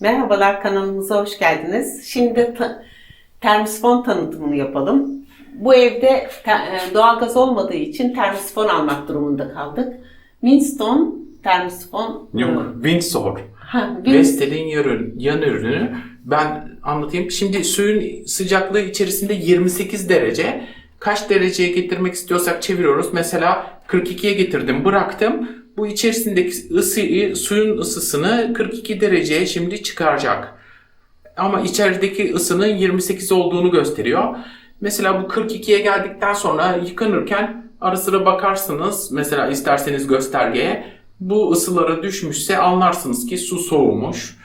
Merhabalar kanalımıza hoş geldiniz. Şimdi ta- termosifon tanıtımını yapalım. Bu evde te- e, doğalgaz olmadığı için termosifon almak durumunda kaldık. Winston termosifon. Yok, Windsor. Ha, Win- Vestel'in yan, yan ürünü. Ben anlatayım. Şimdi suyun sıcaklığı içerisinde 28 derece. Kaç dereceye getirmek istiyorsak çeviriyoruz. Mesela 42'ye getirdim, bıraktım. Bu içerisindeki ısıyı, suyun ısısını 42 dereceye şimdi çıkaracak. Ama içerideki ısının 28 olduğunu gösteriyor. Mesela bu 42'ye geldikten sonra yıkanırken ara sıra bakarsınız. Mesela isterseniz göstergeye. Bu ısılara düşmüşse anlarsınız ki su soğumuş.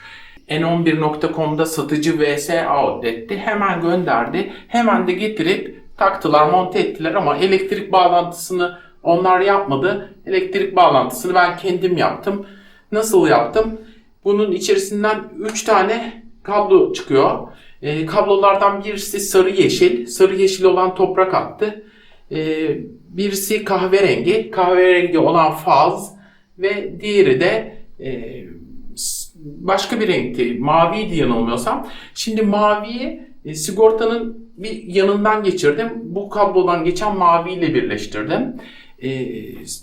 N11.com'da satıcı VS Outlet'ti. Hemen gönderdi. Hemen de getirip taktılar, monte ettiler ama elektrik bağlantısını onlar yapmadı. Elektrik bağlantısını ben kendim yaptım. Nasıl yaptım? Bunun içerisinden 3 tane kablo çıkıyor. Ee, kablolardan birisi sarı yeşil. Sarı yeşil olan toprak attı. Ee, birisi kahverengi. Kahverengi olan faz. Ve diğeri de e, başka bir renkti. Maviydi yanılmıyorsam. Şimdi maviyi e, sigortanın bir yanından geçirdim. Bu kablodan geçen maviyle birleştirdim. E,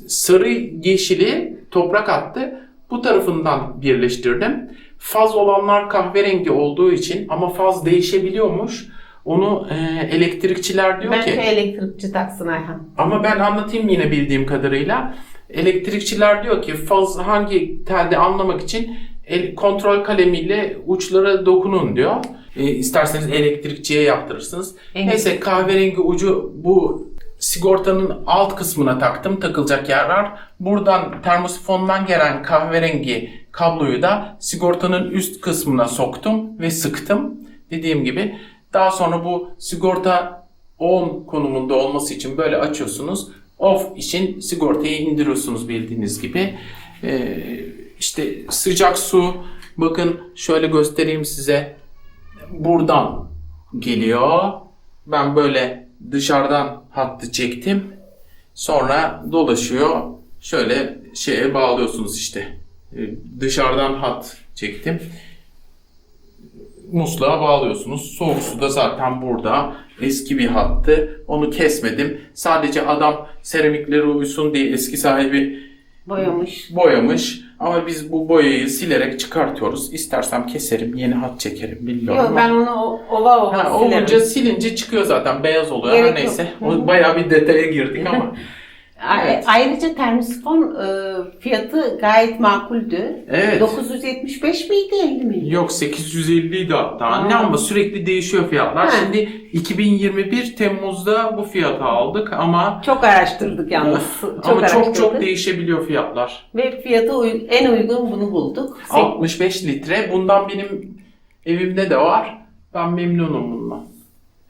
sarı yeşili toprak attı. Bu tarafından birleştirdim. Faz olanlar kahverengi olduğu için ama faz değişebiliyormuş. Onu e, elektrikçiler diyor Belki ki elektrikçi taksın Ayhan. ama ben anlatayım yine bildiğim kadarıyla. Elektrikçiler diyor ki faz hangi telde anlamak için el, kontrol kalemiyle uçlara dokunun diyor. E, isterseniz elektrikçiye yaptırırsınız. Evet. Neyse kahverengi ucu bu sigortanın alt kısmına taktım takılacak yer var. Buradan termosifondan gelen kahverengi kabloyu da sigortanın üst kısmına soktum ve sıktım. Dediğim gibi daha sonra bu sigorta on konumunda olması için böyle açıyorsunuz. Off için sigortayı indiriyorsunuz bildiğiniz gibi. Ee, işte sıcak su bakın şöyle göstereyim size. Buradan geliyor. Ben böyle dışarıdan hattı çektim. Sonra dolaşıyor. Şöyle şeye bağlıyorsunuz işte. Ee, Dışarıdan hat çektim musluğa bağlıyorsunuz. Soğuk su da zaten burada. Eski bir hattı. Onu kesmedim. Sadece adam seramikleri uysun diye eski sahibi Boyamış. boyamış. Ama biz bu boyayı silerek çıkartıyoruz. İstersem keserim, yeni hat çekerim bilmiyorum. Yok ben onu o- ova ova Ha, silerim. olunca silince çıkıyor zaten beyaz oluyor. Gerek Her neyse. yok. Bayağı bir detaya girdik ama. Evet. Ayrıca termosifon e, fiyatı gayet makuldü. Evet. 975 miydi 50 miydi? Yok 850 idi hatta. Anne ama sürekli değişiyor fiyatlar. Ha. Şimdi 2021 Temmuz'da bu fiyata aldık ama Çok araştırdık yalnız. Çok ama çok araştırdık. çok değişebiliyor fiyatlar. Ve fiyatı uy- en uygun bunu bulduk. Sek- 65 litre. Bundan benim evimde de var. Ben memnunum bundan.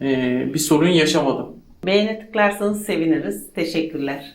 Ee, bir sorun yaşamadım. Beğene tıklarsanız seviniriz. Teşekkürler.